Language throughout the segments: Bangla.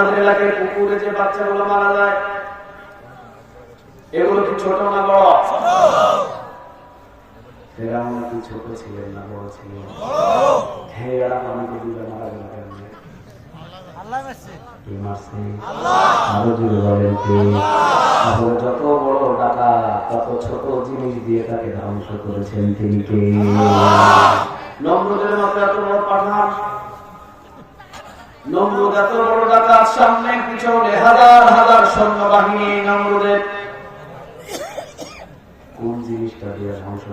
আপনাদের এলাকায় পুকুরে যে বাচ্চাগুলো মারা যায় এগুলো কি ছোট না বড়? ফেরাউন কি ছোট ছিলেন না বড় ছিলেন হে এরা আমাকে দিবে মারা গেল কেমনে কে মারছে? আরও জোরে বলেন কে? তাহলে যত বড় টাকা তত ছোট জিনিস দিয়ে তাকে ধ্বংস করেছেন তিনি কে? নম্রদের মতো এত বড় পাঠান নম্রদ এত বড় ডাকাত সামনে পিছনে হাজার হাজার সৈন্যবাহিনী নম্রদের। কোন জিনিসটা দিয়ে ধ্বংস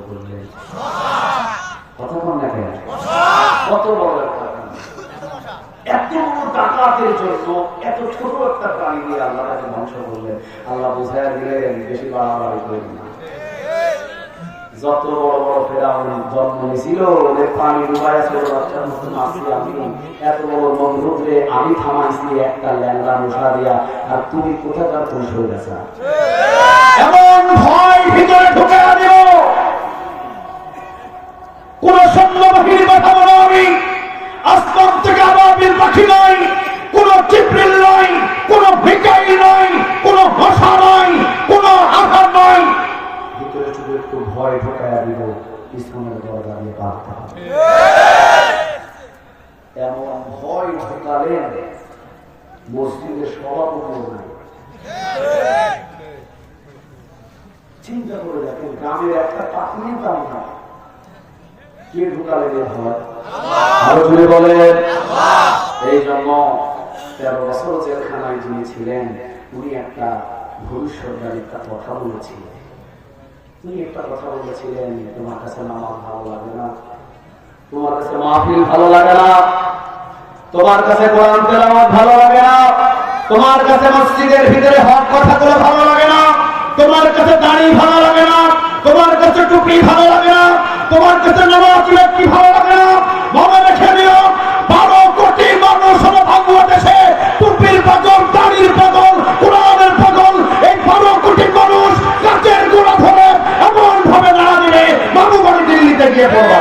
কত বড় একটা এত বড় ডাকাতের জন্য, এত ছোট একটা প্রাণী দিয়ে আল্লাহ ধ্বংস করলেন। আল্লাহ বোঝায় দিলেন, বেশি বাড়াবাড়ি করেন না। যত বড় বড় ফেরাউন জন্ম নিয়েছিল পানি আমি। থামাইছি একটা ল্যাংড়া মশা দিয়া। আর তুমি কোথাকার ঢুকে দিও কোন সৈন্যবাহিনীর কথা বলো আমি। আসমান থেকে আবাবিল পাখি নয় কোন চিপ্রিল নয় কোন ভিকাই নয় কোন মশা নয় কোন আঘাত নয় ভিতরে শুধু একটু ভয় ঢোকায় দিব ইসলামের দরজা দিয়ে এমন ভয় ঢোকালেন মসজিদের সভাপতি চিন্তা করে দেখেন, গ্রামের একটা পাখি না কে? ঢুকালে বের হয় আরও জুড়ে বলেন। এই জন্য তেরো বছর জেলখানায় যিনি ছিলেন, উনি একটা ভবিষ্যৎবাণী একটা কথা বলেছিলেন। উনি একটা কথা বলেছিলেন, তোমার কাছে নামাজ ভালো লাগে না। তোমার কাছে মাহফিল ভালো লাগে না। তোমার কাছে কোরআন তেলাওয়াত ভালো লাগে না। তোমার কাছে মসজিদের ভিতরে হক কথাগুলো ভালো লাগে না। তোমার কাছে দাড়ি ভালো লাগে না। তোমার কাছে টুপি ভালো লাগে না। তোমার কাছে নামাজ ভালো লাগে না। গিয়ে পড়বা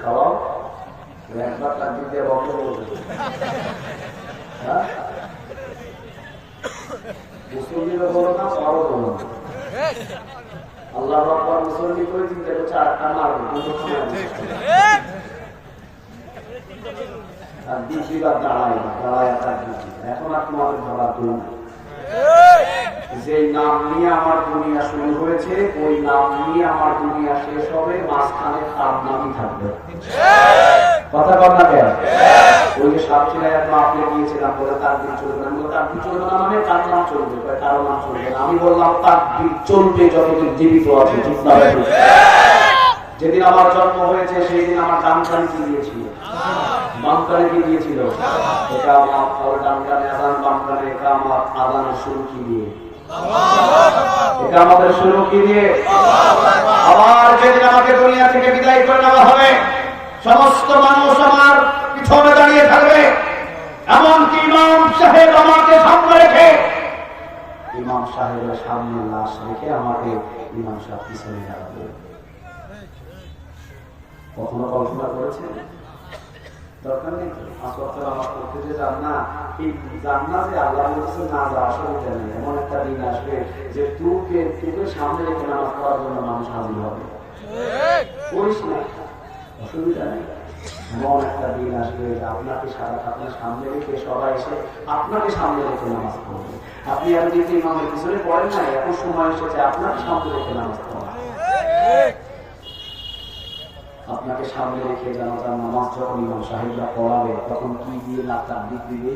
খাওয়াও একবার তার দিয়ে বন্ধ করে হ্যাঁ? বলো আল্লাহ আকবার মুসল্লি করে চিন্তা করছে আর একটা মারবো, কোনো সময় নেই। তার যে নাম নিয়ে আমার দুনিয়া শুরু হয়েছে, ওই নাম নিয়ে আমার দুনিয়া শেষ হবে, মাঝখানে তার নামই থাকবে। কথা কেন? দিন চলবে তার দিন না মানে চলবে। কারও না। আমি বললাম, তার দিন চলবে যতদিন জীবিত আছে যেদিন আমার জন্ম হয়েছে সেই দিন আমার ডান কানে কি দিয়েছিল বাম কি দিয়েছিল? কানে আদান দিয়ে। শুরু কি দিয়ে। আবার যেদিন আমাকে দুনিয়া থেকে বিদায় করে নেওয়া হবে, সমস্ত মানুষ আমার পিছনে দাঁড়িয়ে থাকবে। এমনকি ইমাম সাহেব আমাকে সামনে রেখে, ইমাম সাহেবের সামনে লাশ রেখে আমাকে ইমাম সাহেব পিছনে দাঁড়াবে। কখনো কল্পনা করেছেন? এমন একটা দিন আসবে যে রেখে নামাজ জন্য মানুষ না। অসুবিধা একটা দিন আসবে আপনাকে আপনার সামনে রেখে সবাই এসে আপনাকে রেখে নামাজ পড়বে। আপনি আর যদি পড়েন না এখন সময় এসেছে আপনাকে সামনে রেখে নামাজ পড়া। আপনাকে সামনে রেখে জানাজার নামাজ যখন ইমাম সাহেবরা পড়াবে, তখন কি দিয়ে তাকবির দিবে?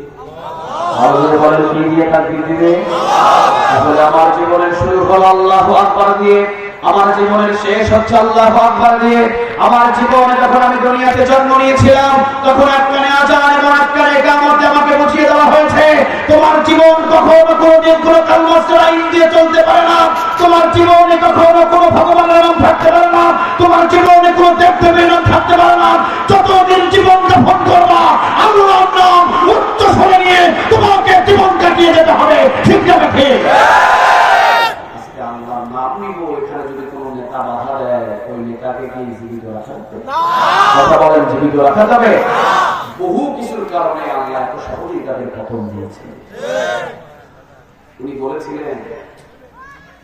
বলেন, কি দিয়ে তাকবির দিবে? তাহলে আমার জীবনের শুরু হল আল্লাহ আকবার দিয়ে, আমার জীবনের শেষ হচ্ছে আল্লাহ আকবার দিয়ে। আমার জীবনে যখন আমি দুনিয়াতে জন্ম নিয়েছিলাম, তখন একখানে আজান এবং একখানে একামতে আমাকে বুঝিয়ে দেওয়া হয়েছে, তোমার জীবন কখনো কোনোদিন কোনো কালমাস্টার আইন দিয়ে চলতে পারে না। তোমার জীবনে কখনো কোনো ভগবানের নাম থাকতে পারে না। তোমার জীবনে কোনো দেবদেবীর নাম থাকতে পারে না। যতদিন জীবন যাপন করবা, আল্লাহর নাম উচ্চ স্বরে নিয়ে তোমাকে জীবন কাটিয়ে যেতে হবে। ঠিক যাবে ঠিক আজকে আল্লাহর নাম নিব এখানে যদি কোনো নেতা বাধা দেয় ওই তাকে কি জীবিত রাখা যাবে? কথা বলেন জীবিত রাখা যাবে? বহু কিছুর কারণে আল্লাহ এত সহজেই তাদের পতন দিয়েছে। উনি বলেছিলেন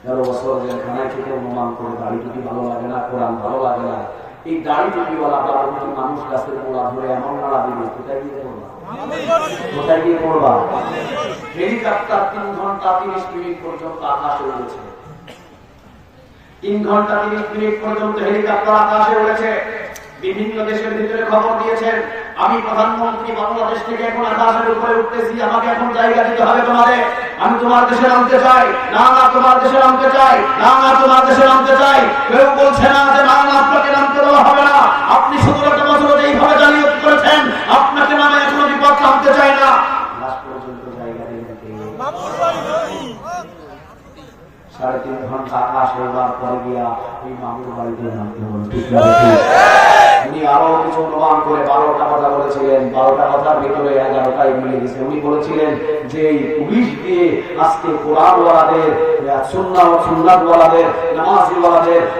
তেরো বছর জেলখানায় থেকে অনুমান করে দাড়ি টুপি ভালো লাগে না কোরআন ভালো লাগে না এই দাড়ি টুপিওয়ালা বারো কোটি মানুষ গাছের গোড়া ধরে এমন নাড়া দিবে কোথায় গিয়ে করবা কোথায় গিয়ে করবা হেলিকপ্টার তিন ঘণ্টা তিরিশ মিনিট পর্যন্ত আকাশে উড়েছে। তিন ঘণ্টা তিরিশ মিনিট পর্যন্ত হেলিকপ্টার আকাশে উড়েছে। বিভিন্ন দেশের ভিতরে খবর দিয়েছেন, আমি প্রধানমন্ত্রী বাংলাদেশ থেকে এখন আকাশের উপরে উঠতেছি, আমাকে এখন জায়গা দিতে হবে তোমাদের। আমি তোমার দেশে নামতে চাই। না না, তোমার দেশে নামতে চাই। না না, তোমার দেশে নামতে চাই। কেউ বলছে না যে না না, আপনাকে নামতে দেওয়া হবে না। আপনি সতেরোটা বছর এইভাবে জালিয়াতি করেছেন। আপনাকে নামে এখন বিপদ নামতে চাই না লাস্ট পর্যন্ত জায়গা দিলেন কে? সাড়ে তিন ঘণ্টা আকাশ এবার পরে গিয়া এই মামুর বাড়িতে নামতে হলো? উনি আরও কিছু করে বারোটা কথা বলেছিলেন। বারোটা কথার ভিতরে এগারোটাই মিলে গেছে। উনি বলেছিলেন যে এই পুলিশ দিয়ে আজকে কোরআন ওয়ালাদের সুন্না ও সুন্নাত ওয়ালাদের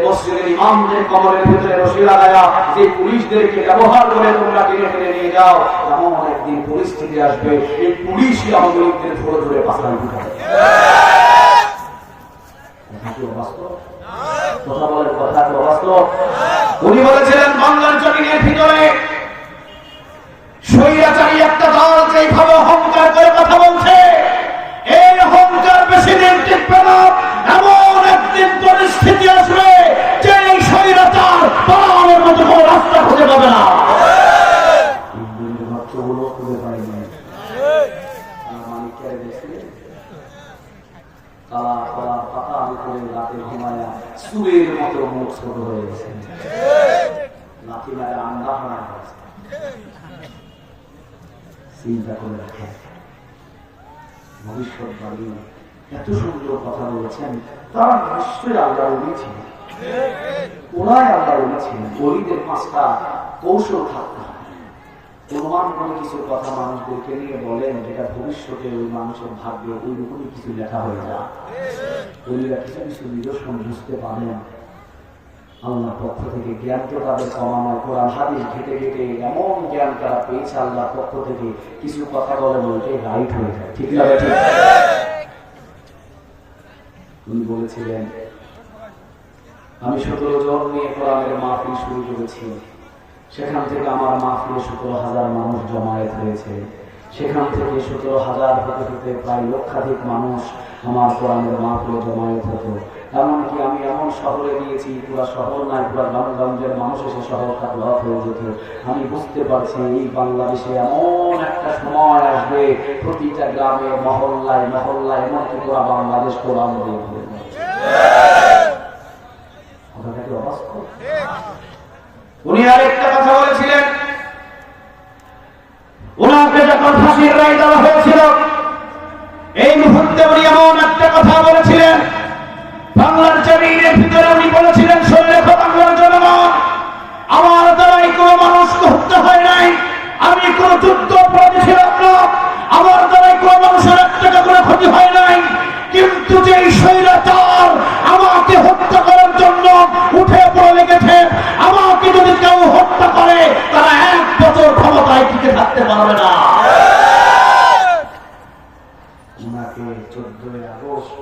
মসজিদের ইমামদের কবরের ভিতরে রশি লাগায়া যে পুলিশদেরকে ব্যবহার করে তোমরা টেনে টেনে নিয়ে যাও, এমন একদিন পরিস্থিতি আসবে। এই পুলিশই আমাদের ধরে ধরে ঢুকাবে কথা বলেন, কথা কথা বলছে। এই অহংকার বেশি দিন টিকবে না। এমন একদিন পরিস্থিতি আসবে যে এই স্বৈরাচার পালানোর মতো কোনো রাস্তা খুঁজে পাবে না খুঁজে পাইনি মানিকের দেখছিলেন কালা কালা পাতা উপরে রাতে ঘুমায়া মতো মুখ ছোট হয়ে হারা চিন্তা করে রাখেন। ভবিষ্যৎবাণী এত সুন্দর কথা বলেছেন, তারা নিশ্চয়ই আল্লাহ উনি ওরাই আল্লাহ উনি ছিলেন। গরিবের পাঁচটা কৌশল থাকতে অনুমান করে কিছু কথা মানুষদেরকে নিয়ে বলেন যেটা ভবিষ্যতে ওই মানুষের ভাগ্যে ওই রকমই কিছু লেখা হয়ে যায় ওইরা কিছু কিছু নিদর্শন বুঝতে পারেন। আল্লাহ পক্ষ থেকে জ্ঞান তো তাদের কমানো কোরআন হাদিস ঘেটে ঘেটে এমন জ্ঞান তারা পেয়েছে আল্লাহ পক্ষ থেকে, কিছু কথা বলে বলতে রাইট হয়ে যায়। ঠিক না ঠিক উনি বলেছিলেন, আমি সতেরো জন নিয়ে কোরআনের মাহফিল শুরু করেছি। সেখান থেকে আমার মাহফিলে সতেরো হাজার মানুষ জমায়েত হয়েছে। সেখান থেকে সতেরো হাজার হতে হতে প্রায় লক্ষাধিক মানুষ আমার কোরআনের মাহফিলে জমায়েত হতো। এমনকি আমি এমন শহরে গিয়েছি, পুরা শহর নয় পুরা গ্রামগঞ্জের মানুষ এসে শহরটা ব্লক হয়ে যেত। আমি বুঝতে পারছি এই বাংলাদেশে এমন একটা সময় আসবে, প্রতিটা গ্রামে, মহল্লায় মহল্লায় এমনকি পুরা বাংলাদেশ কোরআন দিয়ে ভরে যাবে। কথাটা কি অবাস্তব উনি আরেকটা কথা বলেছিলেন। ওনাকে যখন ফাঁসির রায় দেওয়া হয়েছিল, এই মুহূর্তে উনি এমন একটা কথা বলেছিলেন। বাংলার জমিনের ভিতরে উনি বলেছিলেন রেখো বাংলার জনগণ, আমার দ্বারাই কোনো মানুষকে হত্যা হয় নাই। আমি কোন যুদ্ধ অপরাধী ছিলাম না। আমার দ্বারাই কোনো মানুষের এক টাকা করে ক্ষতি হয় নাই। কিন্তু যে ক্ষমতায় টিকে থাকতে পারবে না। ওনাকে চোদ্দই আগস্ট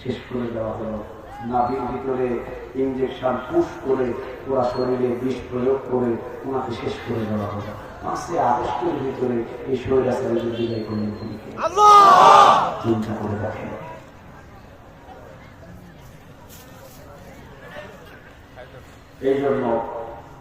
শেষ করে দেওয়া হলো। নাভির ভিতরে ইঞ্জেকশন পুশ করে পুরা শরীরে বিষ প্রয়োগ করে ওনাকে শেষ করে দেওয়া হলো। পাঁচই আগস্টের ভিতরে এই শরীর আছে বিদায় করলেন চিন্তা করে দেখেন। এই জন্য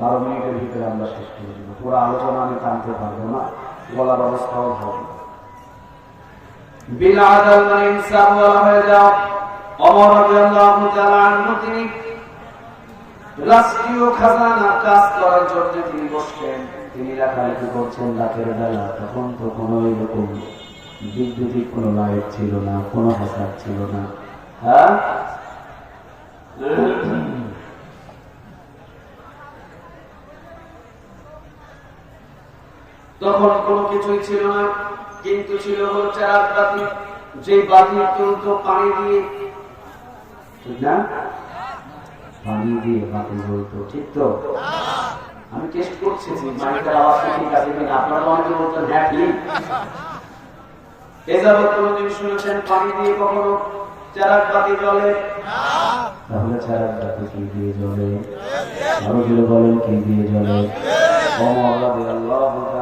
বারো মিনিটের ভিতরে আমরা শেষ করে দেবো। পুরো আলোচনা আমি টানতে পারব না, বলার অবস্থাও হবে করছেন তখন তো কোনো এরকম কোনো লাইট ছিল না, কোনো হাসার ছিল না। হ্যাঁ? তখন কোনো কিছুই ছিল না কিন্তু ছিল হলো চার বাতি। যে বাতি চলত পানি দিয়ে। ঠিক না? পানি দিয়ে বাতি জ্বলতো ঠিক তো? আমি টেস্ট করছি মাইকের আওয়াজ ঠিক আছে কিনা আপনারা অনেকে বলতেন হ্যাঁ ঠিক এ যাবৎ কোনোদিন শুনেছেন পানি দিয়ে কখনো চারাক বাতি জ্বলে? তাহলে চারাক বাতি কি দিয়ে জ্বলে? আরও জোরে বলেন কি দিয়ে জ্বলে? রাদিয়াল্লাহু তাআলা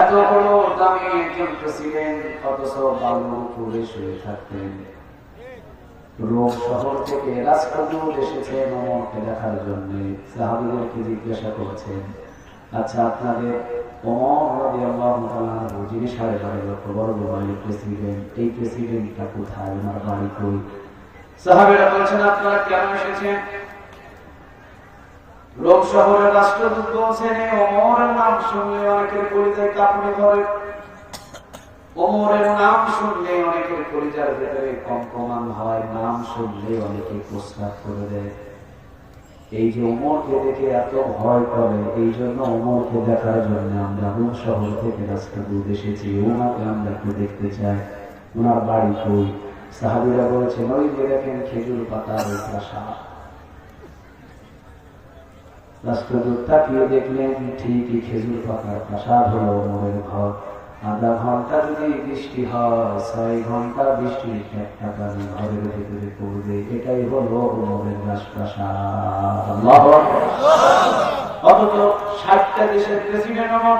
এত বড় দামি একজন অথচ উপরে শুয়ে থাকতেন। রোম শহর থেকে নমকে দেখার জন্য। সাহাবিদেরকে জিজ্ঞাসা করছেন আচ্ছা আপনাদের প্রেসিডেন্ট কোথায়? ওনার বাড়ি কই? বলছেন, আপনারা কেন এসেছেন? শহরের রাষ্ট্রদূত বলছেন, এই নাম শুনলে অনেকের পরিচয় ধরে। ওমরের নাম শুনলে অনেকের পরিচয় ভেতরে কম্পমান হয়। নাম শুনলে অনেকে প্রস্তাব করে দেয়। এই যে ওমরকে দেখে এত ভয় করে, এই জন্য ওমরকে দেখার জন্য আমরা রোম শহর থেকে রাষ্ট্রদূত এসেছি। ওনাকে আমরা একটু দেখতে চাই? ওনার বাড়ি কই? সাহাবিরা বলেছেন, ওই যে দেখেন খেজুর ওই প্রাসাদ। দেখলেন ঠিকই খেজুর পাতার প্রাসাদ হলো ওমরের ঘর আধা ঘণ্টা যদি বৃষ্টি হয়, ছয় ঘণ্টা ঘরের ভেতরে পড়বে। এটাই হলো আল্লাহু অথচ ষাটটা দেশের প্রেসিডেন্ট আমার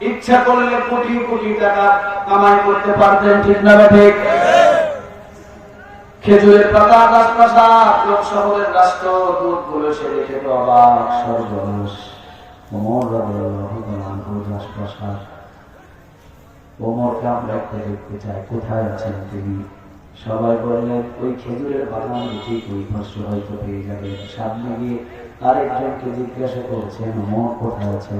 ইচ্ছা করলে কোটি কোটি টাকা কামাই করতে পারতেন ঠিক না ঠিক? খেজুরের পাতা রাজপ্রাসাদ লোক শহরের রাষ্ট্র দূতগুলো সে দেখে তো অবাক, সর্বনাশ। আরেকজনকে জিজ্ঞাসা করছেন, ওমর, কোথায় আছে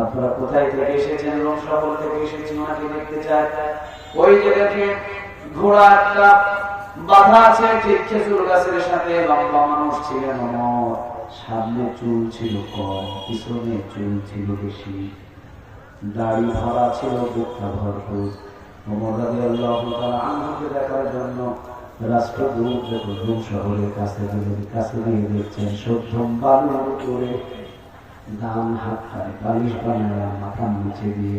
আপনারা কোথায় থেকে এসেছেন? লোক শহর থেকে এসেছেন ওনাকে দেখতে চাই। ওই দেখেন ঘোড়া একটা বাধা আছে, ঠিক খেজুর গাছের সাথে লম্বা মানুষ ছিলেন সামনে চুল ছিল কম, পিছনে চুল ছিল বেশি। দাড়ি ভরা ছিল বুকটা ভরপুর। রাদিয়াল্লাহু দেখার জন্য কাছে মাথার নিচে দিয়ে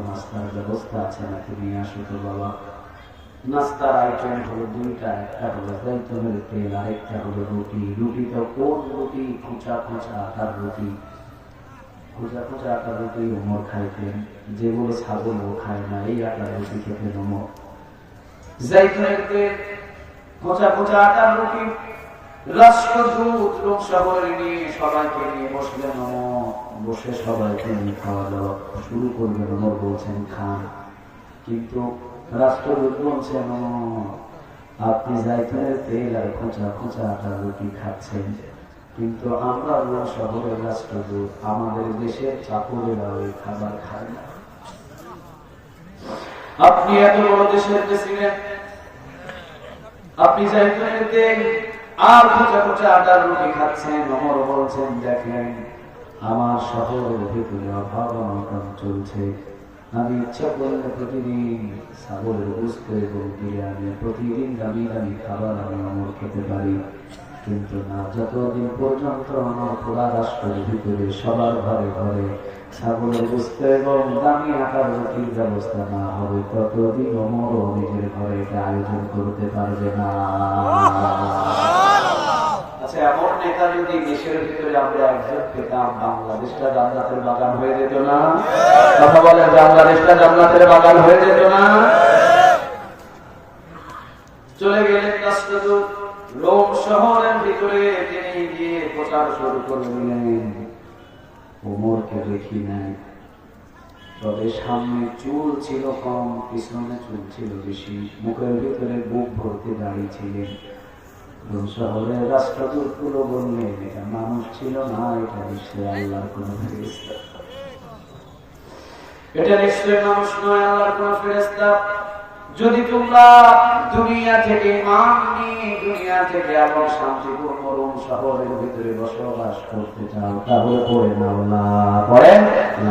নাস্তার ব্যবস্থা আছে নাকি নিয়ে আসো তো বাবা। নাস্তার আইটেম হলো দুইটা, একটা হলো জৈতনের তেল, আরেকটা হলো রুটি। রুটিটা কোন রুটি? খোঁচা খোঁচা আটার রুটি। খোঁচা খোঁচা আটার রুটি ওমর খাইতেন যেগুলো ছাগল ও খায় না, এই আটার রুটি খেতেন ওমর। জৈতনের তেল, খোঁচা খোঁচা আটার রুটি। কিন্তু আপনি তেল আর খোঁচা খোঁচা আটার রুটি খাচ্ছেন। কিন্তু আমরা শহরের রাষ্ট্রদূত, আমাদের দেশের চাকরেরা ওই খাবার খায় না। আপনি এত বড় দেশের প্রেসিডেন্ট আপনি জাইতুনের তেল আর খোঁচা খোঁচা আটার রুটি খাচ্ছেন, অমর বলছেন, দেখেন, আমার শহরের ভিতরে অভাব অনটন চলছে। আমি ইচ্ছা করলে প্রতিদিন ছাগলের বুঝত এবং বিরিয়ানি, প্রতিদিন দামি দামি খাবার আমি অমর খেতে পারি। কিন্তু না, যতদিন পর্যন্ত আমার পোড়া রাষ্ট্রের ভিতরে সবার ঘরে ঘরে ছাগলের বুঝত এবং দামি আকার রুটির ব্যবস্থা না হবে, ততদিন অমরও নিজের ঘরে এটা আয়োজন করতে পারবে না। আচ্ছা এমন নেতা যদি দেশের ভিতরে আমরা একজন পেতাম বাংলাদেশটা জান্নাতের বাগান হয়ে যেত না? কথা বলেন, বাংলাদেশটা জান্নাতের বাগান হয়ে যেত না? চলে গেলেন রাষ্ট্রদূত। শহরের ভিতরে তিনি গিয়ে প্রচার শুরু করে দিলেন ওমরকে দেখি নাই। তবে সামনে চুল ছিল কম, পিছনে চুল ছিল বেশি। মুখের ভিতরে বুক ভর্তি দাঁড়িয়ে ছিলেন। রোম শহরের এটা মানুষ ছিল না, এটা নিশ্চয় আল্লাহর কোন যদি তোমরা দুনিয়া থেকে দুনিয়া থেকে এবং শান্তিপূর্ণ রোম শহরের ভিতরে বসবাস করতে চাও, তাহলে পড়ে না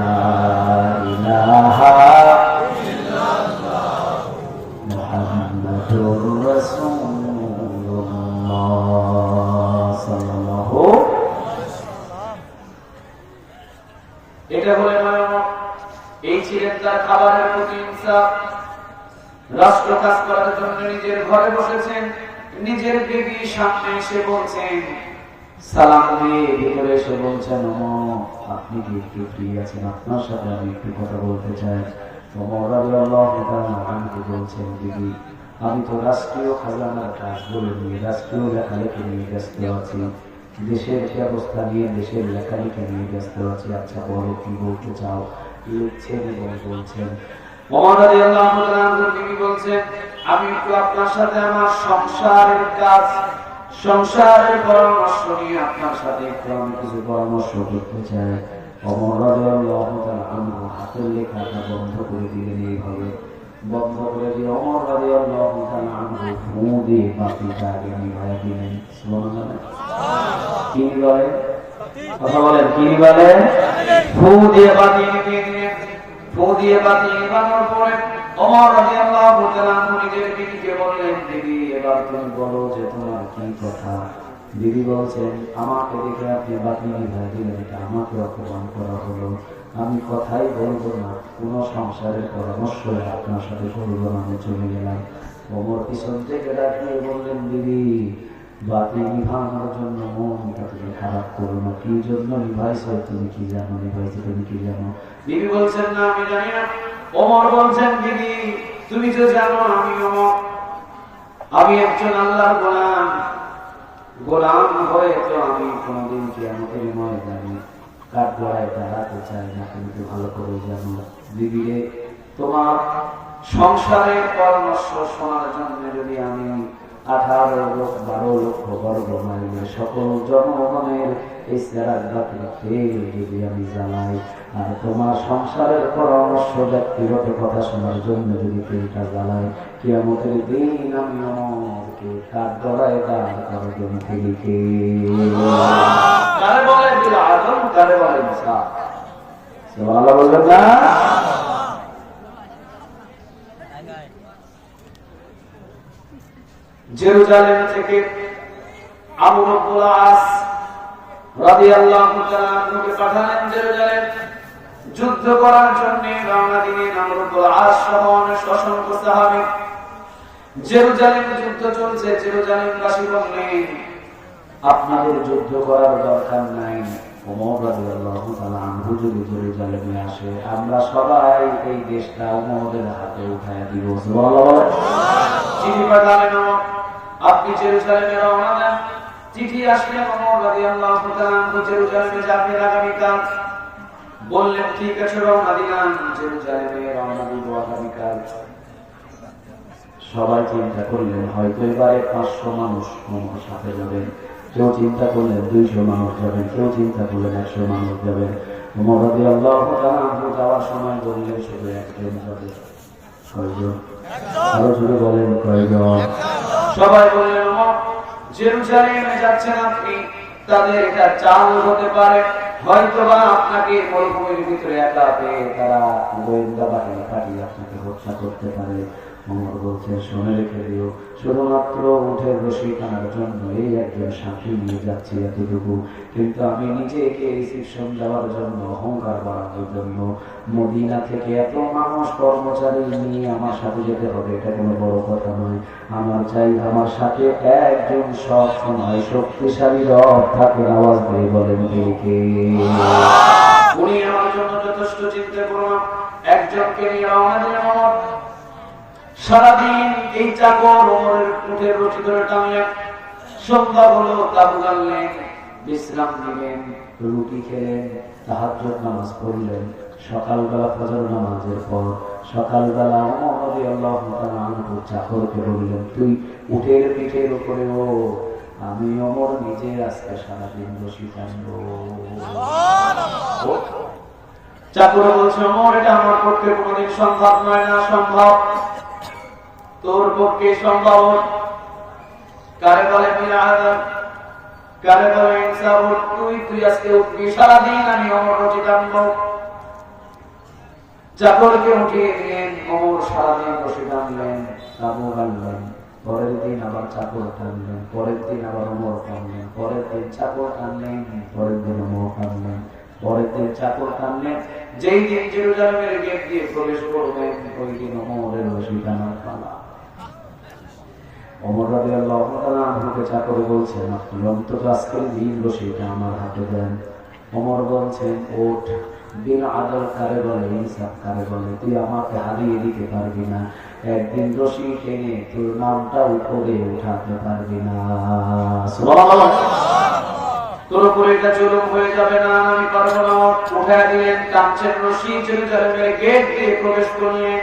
ঘরে বসেছেন নিজের বেবি সামনে এসে বলছেন সালাম দিয়ে ভিতরে এসে বলছেন "ওমা, আপনি কি একটু ফ্রি আছেন? আপনার সাথে আমি একটু কথা বলতে চাই। দেশের ব্যবস্থা নিয়ে দেশের লেখালেখি নিয়ে ব্যস্ত আছি। আচ্ছা বলো কি বলতে চাও? লিখছেন বলছেন আমি একটু আপনার সাথে আমার সংসারের কাজ, সংসারের পরামর্শ নিয়ে আপনার সাথে একটু আমি কিছু পরামর্শ করতে চাই। হাতের বন্ধ করে বন্ধ করে দিয়ে বলেন দিয়ে পরে দিদি দিদি আমি কথাই বলব না, কোন সংসারের পরামর্শ আপনার সাথে করব না, আমি চলে গেলাম। ওমর পিছন থেকে ডাকিয়ে বললেন, দিদি বাতি নিভানোর জন্য মনটা তুমি খারাপ করো না। কি জন্য নিভাইছো? তুমি কি জানো? নিভাইছো, তুমি কি জানো? বিবি বলছেন, না, আমি জানি না। ওমর বলছেন, দিদি, তুমি তো জানো আমি ওমর। আমি একজন আল্লাহর গোলাম। গোলাম হয়ে তো আমি কোনোদিন কি আমাদের ময়দানে কাঠ দাঁড়াতে চাই না ভালো করে জানো। দিদি তোমার সংসারের পরামর্শ শোনার জন্য যদি আমি আঠারো লোক, বারো লক্ষ মাইলের সকল জনগণের আমি জানাই, আর তোমার সংসারের পরামর্শ ব্যক্তিগত কথা শোনার জন্য যদি কেউটা জ্বালাই কি আমাদের দিন আমি কার গড়ায় দাঁড় থেকে জেরুজালেম থেকে আবু রব্বুল পাঠালেন জেরুজালেম যুদ্ধ করার জন্য রওনা দিলেন আবু আস সহ অসংখ্য সাহাবী জেরুজালেম যুদ্ধ চলছে জেরুজালেমবাসী বললেন আপনাদের যুদ্ধ করার দরকার নাই। জেরুজালেমে আমরা সবাই এই দেশটা ওমরের হাতে উঠায় দিব। আপনি জেরুজালেমে রওনা দেন। চিঠি আসলে আগামীকাল। বললেন, ঠিক আছে রওনা দিলাম। রওনা দিব আগামীকাল। সবাই চিন্তা করলেন, হয়তো এবারে পাঁচশো মানুষ ওমর সাথে যাবেন। কেউ চিন্তা করলেন, দুইশো মানুষ যাবেন। কেউ চিন্তা করলেন, একশো মানুষ যাবেন। ওমর তাআলা যাওয়ার সময় বললেন, শুধু একজন যাবে। আরও জুড়ে বলেন, কয়জন? সবাই বললেন জেরুজালেমে যাচ্ছেন আপনি, তাদের এটা চাল হতে পারে। হয়তোবা আপনাকে মরুভূমির ভিতরে একা পেয়ে তারা গোয়েন্দা বাহিনী পাঠিয়ে আপনাকে হত্যা করতে পারে। ওমর বলছে শুনে রেখে দিও। শুধুমাত্র উঠের রশি টানার জন্য এই একজন সাথী নিয়ে যাচ্ছি এতটুকু। কিন্তু আমি নিজেকে রিসিপশন দেওয়ার জন্য অহংকার বাড়ানোর জন্য মদিনা থেকে এত মানুষ কর্মচারী নিয়ে আমার সাথে যেতে হবে, এটা কোনো বড় কথা নয়। আমার চাই আমার সাথে একজন সব সময় শক্তিশালী রব থাকে আওয়াজ দিয়ে বলেন কে উনি আমার জন্য যথেষ্ট চিন্তা করুন। একজনকে নিয়ে রওনা দিলেন আমার সারাদিন এই চাকর ওমরের উঠে রচি ধরে টানলেন সন্ধ্যা হলো তাবু গানলেন বিশ্রাম নিলেন, রুটি খেলেন, তাহাজ্জুদ নামাজ পড়লেন। সকালবেলা ফজর নামাজের পর সকালবেলা তাআলা চাকরকে বললেন, তুই পিঠের উপরে ও, আমি অমর নিজে আজকে সারাদিন বসি টানবো চাকর বলছে অমর এটা আমার পক্ষে কোনোদিন সম্ভব নয়, না সম্ভব। তোর পক্ষে সম্ভব কারে বলে কারে বলে ইনসাফ তুই তুই আজকে উঠবি, সারাদিন আমি অমর চাকরকে উঠিয়ে দিলেন অমর সারাদিন বসে টানলেন আনলেন। পরের দিন আবার চাকর টানলেন পরের দিন আবার অমর টানলেন পরের দিন চাকর টানলেন পরের দিন অমর টানলেন পরের দিন চাকর টানলেন যেই দিন জেরুজালেমের গেট দিয়ে প্রবেশ করবেন ওই দিন অমরের রশি টানার পালা। অমর রাজি বলছেন, আপনি কারে বলে তুই আমাকে হারিয়ে দিতে পারবি না। একদিন রশি টেনে তোর নামটা উপরে উঠাতে পারবি না। তোর উপরে এটা হয়ে যাবে না, আমি পারব না। উঠায় দিলেন রশি জেরুজালেমের গেট দিয়ে প্রবেশ করলেন।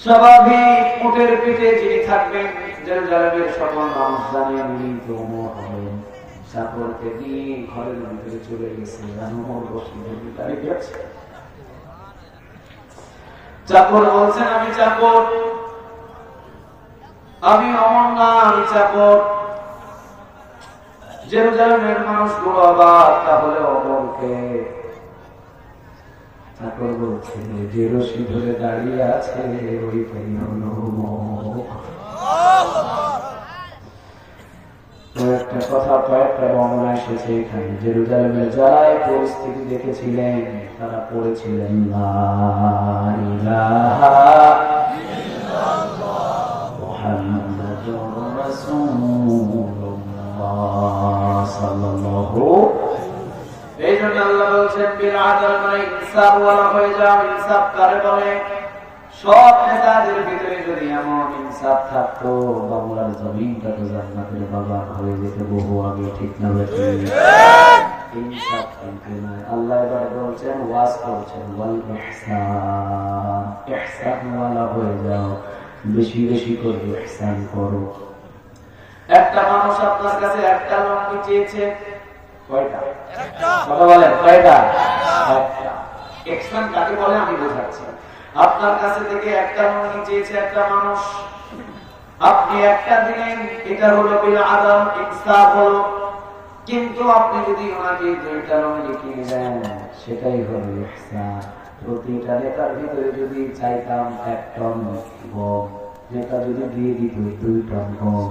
স্বাভাবিক উটের পিঠে যিনি থাকবেন জেরুজালেমের সকল মানুষ জানিয়ে মিলিত ওমর হবেন চাকরকে দিয়ে ঘরের ভিতরে চলে গেছে চাকর বলছেন, আমি চাকর। আমি অমর না, আমি চাকর। জেরুজালেমের মানুষগুলো আবার তাহলে অমরকে ধরে দাঁড়িয়ে আছে ওই কয়েকটা কথা, কয়েকটা বর্ণনা এসেছে এখানে। জেরুজালেমের যারা এই পরিস্থিতি দেখেছিলেন, তারা পড়েছিলেন মুহাম্মাদুর রাসূলুল্লাহ সাল্লাল্লাহু এই জন্য আল্লাহ বলছেন, বিল মানে ইনসাফ ওয়ালা হয়ে যাও, ইনসাফ কারে বলে? সব নেতাদের ভিতরে যদি এমন ইনসাফ থাকতো, বাংলার জমিনটা তো জান্নাতের বাগান হয়ে যেত, বহু আগে ঠিক না বেশি বেশি বেশি করো একটা মানুষ আপনার কাছে একটা লঙ্গি চেয়েছে কয়টা? কথা বলেন কয়টা? এক্সপ্লেন কাকে বলে আমি বোঝাচ্ছি। আপনার কাছে থেকে একটা লঙ্গি চেয়েছে একটা মানুষ। আপনি একটা দিলেন এটা হলো বিল আদম ইনসাফ হলো। কিন্তু আপনি যদি ওনাকে দুইটা লঙ্গি কিনে দেন সেটাই হলো প্রতিটা নেতার ভিতরে যদি চাইতাম এক টন গম নেতা যদি দিয়ে দিত দুই টন গম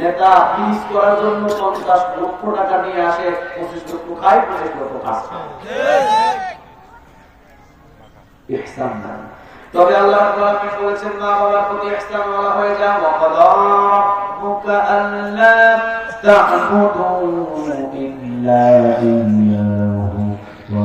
নেতা পিস করার জন্য পঞ্চাশ লক্ষ টাকা নিয়ে আসে, পঁচিশ লক্ষ খায়, পঁচিশ লক্ষ কাজ তবে আল্লাহ বলেছেন, মা বাবার প্রতি ইহসান ওয়ালা হয়ে যাও ওয়া কাদা রাব্বুকা আল্লা তা'বুদু ইল্লা ইয়্যাহু ওয়া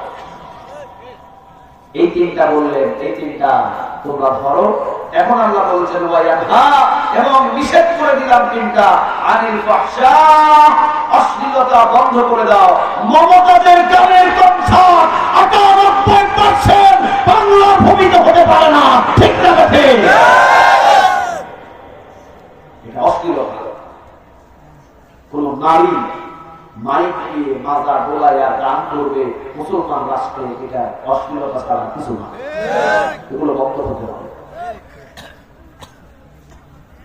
এই তিনটা বললেন, এই তিনটা তোমরা ধরো। এখন আল্লাহ বলছেন এবং নিষেধ করে দিলাম তিনটা। আনিল অশ্লীলতা বন্ধ করে দাও। মমতাদের গানের আটানব্বই পার্সেন্ট হতে পারে না। ঠিক না অশ্লীলতা। কোন নারী মাইক দিয়ে মাজা গান করবে, মুসলমান রাষ্ট্রে এটা অশ্লীলতা ছাড়া কিছু না। এগুলো হতে হবে।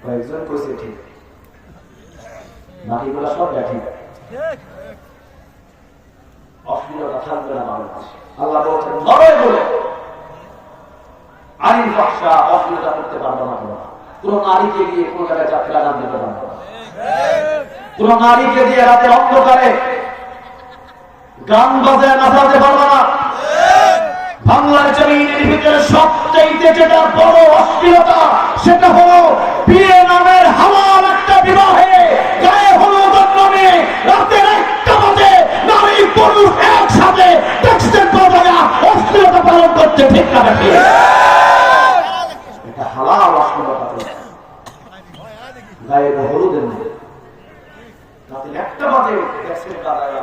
কয়েকজন ঠিক। সব ঠিক অশ্লীলতা থাকবে না বাংলাদেশে। আল্লাহ বলছেন লড়াই বলে আইন ভাষা অশ্লীলতা করতে পারব না কোনো নারীকে দিয়ে কোন জায়গায় যাত্রা গান দিতে পারব না। কোন নারীকে দিয়ে রাতের অন্ধকারে গান বাজায় নাচাতে পারব না। বাংলার জমিনের ভিতরে সবচাইতে যেটা বড় অশ্লীলতা, সেটা হলো বিয়ে নামের হালাল একটা বিবাহে গায়ে হলুদের নামে রাতের একটা বাজে নারী পুরুষ একসাথে দেখছেন বাজায়া অশ্লীলতা পালন করতে ঠিক না দেখে এটা হালাল অশ্লীলতা করছে। গায়ে হলুদের মধ্যে রাতের একটা বাজে দেখছেন বাজায়া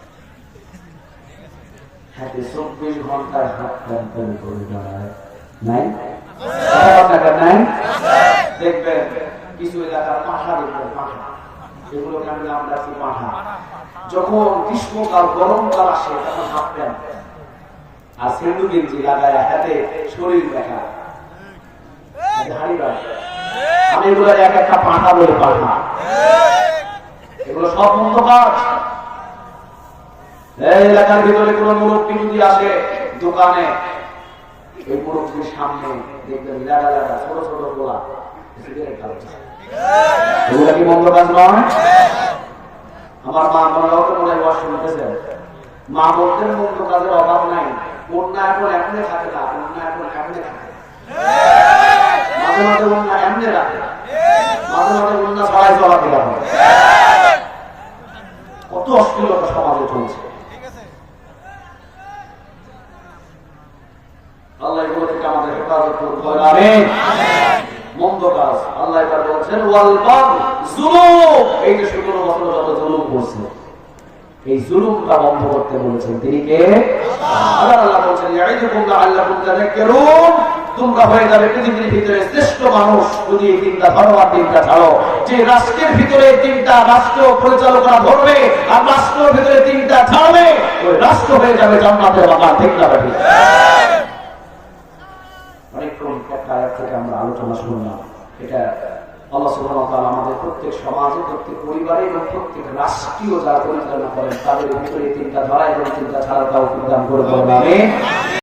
হাতে চব্বিশ ঘন্টায় হাত করে দাঁড়ায়, নাই? দেখবেন, কিছু পাঠা দেখবেন পাঠা এগুলোকে আমি নাম রাখছি পাঠা যখন গ্রীষ্মকাল, গরমকাল আসে, তখন হাফ প্যান্ট। আর গেঞ্জি লাগায় হাতে শরীর দেখা। আমি এগুলো এক একটা পাঠা বলে এগুলো সব মন্দ এলাকার ভিতরে কোন মুরব্বী যদি আসে দোকানে, এই মুরব্বীর সামনে দেখবেন লাগা লাগা ছোট ছোট গোলা আমার মা মনে হতো মনে হয় শুনতেছে মা বলতেন মন্দ কাজের অভাব নাই। কন্যা এখন এমনি থাকে না কন্যা এখন এমনি থাকে। মাঝে মাঝে কন্যা এমনি রাখে মাঝে মাঝে কন্যা ছড়াই চলাতে হবে কত অশ্লীলতা সমাজে চলছে আল্লাহ এগুলো থেকে আমাদের হেফাজত করতে হবে আমিন মন্দ কাজ আল্লাহ এবার বলছেন ওয়াল বাগ জুলুম এই যে 17 বছর যত জুলুম করছে এই জুলুমটা বন্ধ করতে বলেছেন। তিনি কে? হয়ে যাবে ভিতরে মানুষ, যদি তিনটা ধরো তিনটা ছাড়ো যে রাষ্ট্রের ভিতরে তিনটা রাষ্ট্র পরিচালকরা ধরবে আর রাষ্ট্রের ভিতরে তিনটা ছাড়বে রাষ্ট্র হয়ে যাবে জান্নাতের না ঠিক অনেকক্ষণ একটা আয়াত থেকে আমরা আলোচনা শুনলাম এটা আল্লাহ সুবহানাহু ওয়া তাআলা আমাদের প্রত্যেক সমাজে প্রত্যেক পরিবারে এবং প্রত্যেক রাষ্ট্রীয় যারা পরিচালনা করেন, তাদের ভিতরে চিন্তাধারা এবং চিন্তাধারা ছাড়া তাও প্রদান করে বলেন, আমিন।